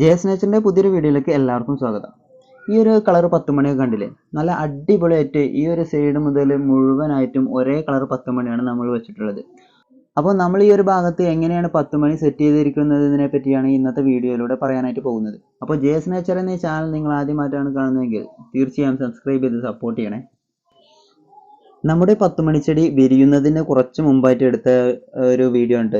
ജേസ് നേച്ചറിന്റെ പുതിയൊരു വീഡിയോയിലേക്ക് എല്ലാവർക്കും സ്വാഗതം. ഈ ഒരു കളർ പത്ത് മണിയൊക്കെ കണ്ടില്ലേ? നല്ല അടിപൊളിയായിട്ട് ഈ ഒരു സൈഡ് മുതൽ മുഴുവനായിട്ടും ഒരേ കളർ പത്ത് മണിയാണ് നമ്മൾ വെച്ചിട്ടുള്ളത്. അപ്പോൾ നമ്മൾ ഈ ഒരു ഭാഗത്ത് എങ്ങനെയാണ് പത്ത് മണി സെറ്റ് ചെയ്തിരിക്കുന്നതിനെ പറ്റിയാണ് ഇന്നത്തെ വീഡിയോയിലൂടെ പറയാനായിട്ട് പോകുന്നത്. അപ്പോൾ ജേസ് നേച്ചർ എന്ന ചാനൽ നിങ്ങൾ ആദ്യമായിട്ടാണ് കാണുന്നതെങ്കിൽ തീർച്ചയായും സബ്സ്ക്രൈബ് ചെയ്ത് സപ്പോർട്ട് ചെയ്യണേ. നമ്മുടെ പത്ത് മണിച്ചെടി വിരിയുന്നതിന് കുറച്ച് മുമ്പായിട്ട് എടുത്ത ഒരു വീഡിയോ ഉണ്ട്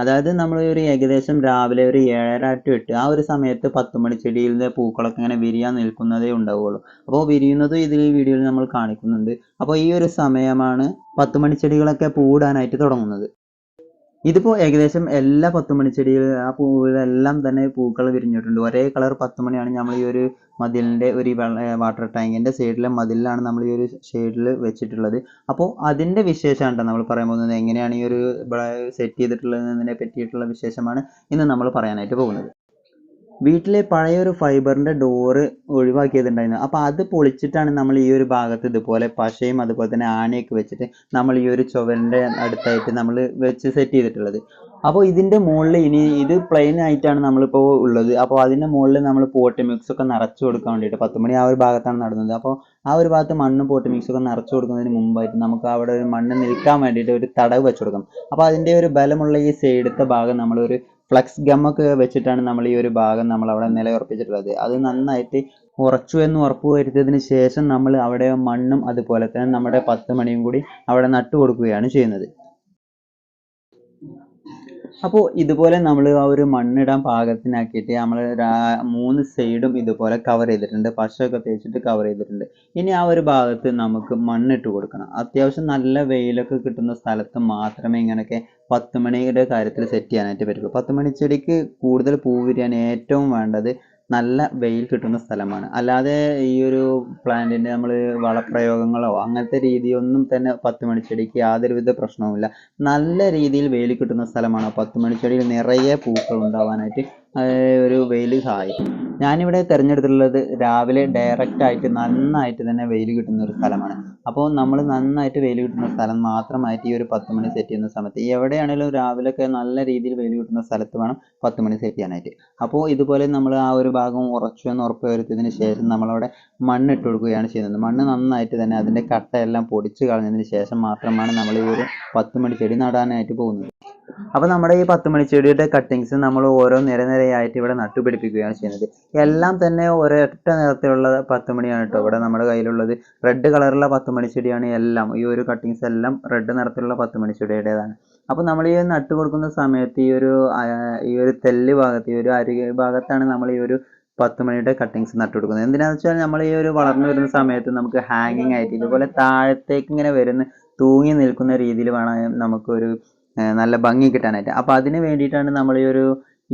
അതായത് നമ്മൾ ഒരു ഏകദേശം രാവിലെ ഒരു ഏഴര ടു എട്ട് ആ ഒരു സമയത്ത് പത്ത് മണിച്ചെടിയിലെ പൂക്കളൊക്കെ ഇങ്ങനെ വിരിയാൻ നിൽക്കുന്നതേ ഉണ്ടാവുകയുള്ളൂ അപ്പോൾ വിരിയുന്നതും ഇതിൽ ഈ വീഡിയോയിൽ നമ്മൾ കാണിക്കുന്നുണ്ട്. അപ്പോൾ ഈ ഒരു സമയമാണ് പത്ത് മണിച്ചെടികളൊക്കെ പൂവിടാനായിട്ട് തുടങ്ങുന്നത്. ഇതിപ്പോൾ ഏകദേശം എല്ലാ പത്ത് ചെടികളും ആ പൂവിലെല്ലാം തന്നെ പൂക്കൾ വിരിഞ്ഞിട്ടുണ്ട്. ഒരേ കളർ പത്ത് മണിയാണ് നമ്മൾ ഈ ഒരു മതിലിന്റെ ഒരു വാട്ടർ ടാങ്കിന്റെ സൈഡിലെ മതിലിലാണ് നമ്മൾ ഈ ഒരു ഷെയ്ഡിൽ വെച്ചിട്ടുള്ളത്. അപ്പോൾ അതിന്റെ വിശേഷമാണ് നമ്മൾ പറയാൻ പോകുന്നത് എങ്ങനെയാണ് ഈ ഒരു സെറ്റ് ചെയ്തിട്ടുള്ളതിനെ പറ്റിയിട്ടുള്ള വിശേഷമാണ് ഇന്ന് നമ്മൾ പറയാനായിട്ട് പോകുന്നത്. വീട്ടിലെ പഴയ ഒരു ഫൈബറിന്റെ ഡോറ് ഒഴിവാക്കിയതുണ്ടായിരുന്നു. അപ്പോൾ അത് പൊളിച്ചിട്ടാണ് നമ്മൾ ഈ ഒരു ഭാഗത്ത് ഇതുപോലെ പശയും അതുപോലെ തന്നെ ആനയൊക്കെ വെച്ചിട്ട് നമ്മൾ ഈ ഒരു ചുവരിന്റെ അടുത്തായിട്ട് നമ്മൾ വെച്ച് സെറ്റ് ചെയ്തിട്ടുള്ളത്. അപ്പോൾ ഇതിന്റെ മുകളിൽ ഇനി ഇത് പ്ലെയിൻ ആയിട്ടാണ് നമ്മളിപ്പോൾ ഉള്ളത്. അപ്പോൾ അതിന്റെ മുകളിൽ നമ്മൾ പോട്ട് മിക്സ് ഒക്കെ നിറച്ചു കൊടുക്കാൻ വേണ്ടിയിട്ട് പത്ത് മണി ആ ഒരു ഭാഗത്താണ് നടന്നത്. അപ്പോൾ ആ ഒരു ഭാഗത്ത് മണ്ണും പോട്ട് മിക്സ് ഒക്കെ നിറച്ചു കൊടുക്കുന്നതിന് മുമ്പായിട്ട് നമുക്ക് അവിടെ ഒരു മണ്ണ് നിൽക്കാൻ വേണ്ടിയിട്ട് ഒരു തടവ് വെച്ച് കൊടുക്കണം. അപ്പോൾ അതിന്റെ ഒരു ബലമുള്ള ഈ സൈഡത്തെ ഭാഗം നമ്മളൊരു ഫ്ലക്സ് ഗമ്മൊക്കെ വെച്ചിട്ടാണ് നമ്മൾ ഈ ഒരു ഭാഗം നമ്മൾ അവിടെ നിലയുറപ്പിച്ചിട്ടുള്ളത്. അത് നന്നായിട്ട് ഉറച്ചു എന്ന് ഉറപ്പ് വരുത്തിയതിന് ശേഷം നമ്മൾ അവിടെ മണ്ണും അതുപോലെ തന്നെ നമ്മുടെ പത്ത് മണിയും കൂടി അവിടെ നട്ടു കൊടുക്കുകയാണ് ചെയ്യുന്നത്. അപ്പോൾ ഇതുപോലെ നമ്മൾ ആ ഒരു മണ്ണിടാൻ പാകത്തിനാക്കിയിട്ട് നമ്മൾ മൂന്ന് സൈഡും ഇതുപോലെ കവർ ചെയ്തിട്ടുണ്ട്. പശയൊക്കെ തേച്ചിട്ട് കവർ ചെയ്തിട്ടുണ്ട്. ഇനി ആ ഒരു ഭാഗത്ത് നമുക്ക് മണ്ണിട്ട് കൊടുക്കണം. അത്യാവശ്യം നല്ല വെയിലൊക്കെ കിട്ടുന്ന സ്ഥലത്ത് മാത്രമേ ഇങ്ങനെയൊക്കെ പത്ത് മണിയുടെ കാര്യത്തിൽ സെറ്റ് ചെയ്യാനായിട്ട് പറ്റുള്ളൂ. പത്ത് മണി ചെടിക്ക് കൂടുതൽ പൂ വിരിയാൻ ഏറ്റവും വേണ്ടത് നല്ല വെയിൽ കിട്ടുന്ന സ്ഥലമാണ്. അല്ലാതെ ഈ ഒരു പ്ലാന്റിന്റെ നമ്മൾ വളപ്രയോഗങ്ങളോ അങ്ങനത്തെ രീതിയൊന്നും തന്നെ പത്ത് മണിച്ചെടിക്ക് യാതൊരുവിധ പ്രശ്നവുമില്ല. നല്ല രീതിയിൽ വെയിൽ കിട്ടുന്ന സ്ഥലമാണ്. പത്ത് മണിച്ചെടിയിൽ നിറയെ പൂക്കൾ ഉണ്ടാവാനായിട്ട് ഒരു വെയിൽ സഹായിക്കും. ഞാനിവിടെ തിരഞ്ഞെടുത്തിട്ടുള്ളത് രാവിലെ ഡയറക്റ്റ് ആയിട്ട് നന്നായിട്ട് തന്നെ വെയിൽ കിട്ടുന്ന ഒരു സ്ഥലമാണ്. അപ്പോൾ നമ്മൾ നന്നായിട്ട് വെയിൽ കിട്ടുന്ന സ്ഥലം മാത്രമായിട്ട് ഈ ഒരു പത്ത് മണി സെറ്റ് ചെയ്യുന്ന സമയത്ത് എവിടെയാണെങ്കിലും രാവിലെയൊക്കെ നല്ല രീതിയിൽ വെയിൽ കിട്ടുന്ന സ്ഥലത്ത് വേണം പത്ത് മണി സെറ്റ് ചെയ്യാനായിട്ട്. അപ്പോൾ ഇതുപോലെ നമ്മൾ ആ ഒരു ഭാഗം ഉറച്ചു എന്ന് ഉറപ്പ് വരുത്തിയതിന് ശേഷം നമ്മളവിടെ മണ്ണ് ഇട്ട് കൊടുക്കുകയാണ് ചെയ്യുന്നത്. മണ്ണ് നന്നായിട്ട് തന്നെ അതിന്റെ കട്ടയെല്ലാം പൊടിച്ച് കളഞ്ഞതിന് ശേഷം മാത്രമാണ് നമ്മൾ ഈ ഒരു പത്ത് മണി ചെടി നടാനായിട്ട് പോകുന്നത്. അപ്പോൾ നമ്മുടെ ഈ പത്ത് മണിച്ചെടിയുടെ കട്ടിങ്സ് നമ്മൾ ഓരോ നിര നിരയായിട്ട് ഇവിടെ നട്ടുപിടിപ്പിക്കുകയാണ് ചെയ്യുന്നത്. എല്ലാം തന്നെ ഒരൊറ്റ നിറത്തിലുള്ള പത്ത് മണിയാണ് കേട്ടോ ഇവിടെ നമ്മുടെ കയ്യിലുള്ളത്. റെഡ് കളറുള്ള പത്ത് മണിച്ചെടിയാണ് എല്ലാം. ഈ ഒരു കട്ടിങ്സ് എല്ലാം റെഡ് നിറത്തിലുള്ള പത്ത് മണിച്ചെടിയുടേതാണ്. അപ്പോൾ നമ്മൾ ഈ നട്ടു കൊടുക്കുന്ന സമയത്ത് ഈ ഒരു ഈ ഒരു തെല്ല് ഭാഗത്ത് ഈ ഒരു അരി ഭാഗത്താണ് നമ്മൾ ഈ ഒരു പത്ത് മണിയുടെ കട്ടിങ്സ് നട്ടു കൊടുക്കുന്നത്. എന്തിനാണെന്ന് വെച്ചാൽ നമ്മൾ ഈ ഒരു വളർന്നു വരുന്ന സമയത്ത് നമുക്ക് ഹാങ്ങിങ് ആയിട്ട് ഇതുപോലെ താഴത്തേക്ക് ഇങ്ങനെ വരുന്ന തൂങ്ങി നിൽക്കുന്ന രീതിയിൽ വേണം നമുക്കൊരു നല്ല ഭംഗി കിട്ടാനായിട്ട്. അപ്പോൾ അതിന് വേണ്ടിയിട്ടാണ് നമ്മൾ ഈ ഒരു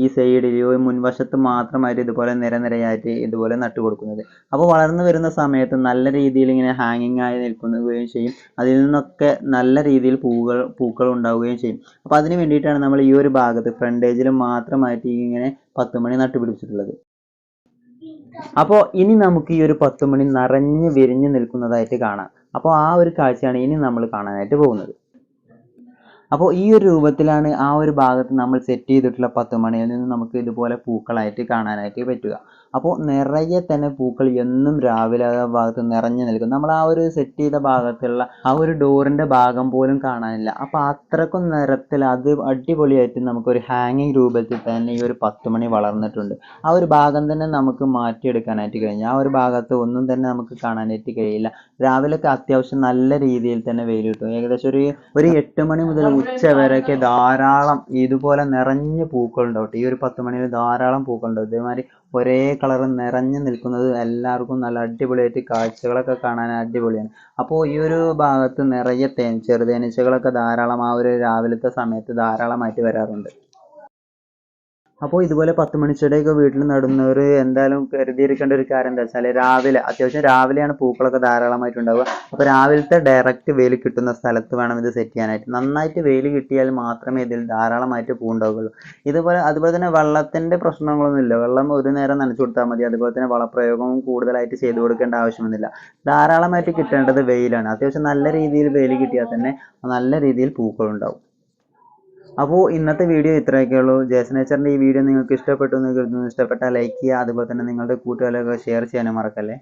ഈ സൈഡിൽ ഈ മുൻവശത്ത് മാത്രമായിട്ട് ഇതുപോലെ നിരനിരയായിട്ട് ഇതുപോലെ നട്ടു കൊടുക്കുന്നത് അപ്പോൾ വളർന്നു വരുന്ന സമയത്ത് നല്ല രീതിയിൽ ഇങ്ങനെ ഹാങ്ങിങ് ആയി നിൽക്കുകയും ചെയ്യും. അതിൽ നിന്നൊക്കെ നല്ല രീതിയിൽ പൂക്കൾ പൂക്കൾ ഉണ്ടാവുകയും ചെയ്യും. അപ്പോൾ അതിന് വേണ്ടിയിട്ടാണ് നമ്മൾ ഈ ഒരു ഭാഗത്ത് ഫ്രണ്ടേജിൽ മാത്രമായിട്ട് ഇങ്ങനെ പത്ത് മണി നട്ടുപിടിപ്പിച്ചിട്ടുള്ളത്. അപ്പോൾ ഇനി നമുക്ക് ഈ ഒരു പത്ത് മണി നിറഞ്ഞ് വിരിഞ്ഞ് നിൽക്കുന്നതായിട്ട് കാണാം. അപ്പോൾ ആ ഒരു കാഴ്ചയാണ് ഇനി നമ്മൾ കാണാനായിട്ട് പോകുന്നത്. അപ്പോൾ ഈ ഒരു രൂപത്തിലാണ് ആ ഒരു ഭാഗത്ത് നമ്മൾ സെറ്റ് ചെയ്തിട്ടുള്ള പത്ത് മണിയിൽ നിന്ന് നമുക്ക് ഇതുപോലെ പൂക്കളായിട്ട് കാണാനായിട്ട് പറ്റുക. അപ്പോൾ നിറയെ തന്നെ പൂക്കൾ എന്നും രാവിലെ ആ ഭാഗത്ത് നിറഞ്ഞു നിൽക്കും നമ്മൾ ആ ഒരു സെറ്റ് ചെയ്ത ഭാഗത്തുള്ള ആ ഒരു ഡോറിന്റെ ഭാഗം പോലും കാണാനില്ല. അപ്പോൾ അത്രക്കും നിറത്തിൽ അത് അടിപൊളിയായിട്ട് നമുക്കൊരു ഹാങ്ങിങ് രൂപത്തിൽ തന്നെ ഈ ഒരു പത്ത് മണി വളർന്നിട്ടുണ്ട്. ആ ഒരു ഭാഗം തന്നെ നമുക്ക് മാറ്റിയെടുക്കാനായിട്ട് കഴിഞ്ഞു. ആ ഒരു ഭാഗത്ത് ഒന്നും തന്നെ നമുക്ക് കാണാനായിട്ട് കഴിയില്ല. രാവിലെയൊക്കെ അത്യാവശ്യം നല്ല രീതിയിൽ തന്നെ വെയിൽ കിട്ടും ഏകദേശം ഒരു ഒരു എട്ട് മണി മുതൽ ഉച്ച വരെയൊക്കെ ധാരാളം ഇതുപോലെ നിറഞ്ഞ പൂക്കളുണ്ടാവും ഈ ഒരു പത്ത് മണിയിൽ ധാരാളം പൂക്കളുണ്ടാവും ഇതേമാതിരി ഒരേ കളർ നിറഞ്ഞു നിൽക്കുന്നത് എല്ലാവർക്കും നല്ല അടിപൊളിയായിട്ട് കാഴ്ചകളൊക്കെ കാണാൻ അടിപൊളിയാണ്. അപ്പോൾ ഈ ഒരു ഭാഗത്ത് നിറയെ തേൻ ചെറുതേനീച്ചകളൊക്കെ ധാരാളം ആ ഒരു രാവിലത്തെ സമയത്ത് ധാരാളമായിട്ട് വരാറുണ്ട്. അപ്പോൾ ഇതുപോലെ പത്ത് മണിച്ചെടിയൊക്കെ വീട്ടിൽ നടുന്നവർ എന്തായാലും കരുതിയിരിക്കേണ്ട ഒരു കാര്യം എന്താ വെച്ചാൽ രാവിലെ അത്യാവശ്യം രാവിലെയാണ് പൂക്കളൊക്കെ ധാരാളമായിട്ട് ഉണ്ടാവുക അപ്പോൾ രാവിലത്തെ ഡയറക്റ്റ് വെയിൽ കിട്ടുന്ന സ്ഥലത്ത് വേണം ഇത് സെറ്റ് ചെയ്യാനായിട്ട്. നന്നായിട്ട് വെയിൽ കിട്ടിയാൽ മാത്രമേ ഇതിൽ ധാരാളമായിട്ട് പൂണ്ടാവുകയുള്ളൂ ഇതുപോലെ അതുപോലെ തന്നെ വെള്ളത്തിന്റെ പ്രശ്നങ്ങളൊന്നുമില്ല വെള്ളം ഒരു നേരം നനച്ചു കൊടുത്താൽ മതി. അതുപോലെ തന്നെ വളപ്രയോഗവും കൂടുതലായിട്ട് ചെയ്തു കൊടുക്കേണ്ട ആവശ്യമൊന്നുമില്ല. ധാരാളമായിട്ട് കിട്ടേണ്ടത് വെയിലാണ്. അത്യാവശ്യം നല്ല രീതിയിൽ വെയിൽ കിട്ടിയാൽ തന്നെ നല്ല രീതിയിൽ പൂക്കളുണ്ടാവും. അപ്പോൾ ഇന്നത്തെ വീഡിയോ ഇത്രയൊക്കെ ഉള്ളൂ. ജേസൻ നേച്ചറിന്റെ ഈ വീഡിയോ നിങ്ങൾക്ക് ഇഷ്ടപ്പെട്ടു എന്ന് കരുതുന്നു. ഇഷ്ടപ്പെട്ടാൽ ലൈക്ക് ചെയ്യുക. അതുപോലെ തന്നെ നിങ്ങളുടെ കൂട്ടുകാരിലൊക്കെ ഷെയർ ചെയ്യാനും മറക്കല്ലേ?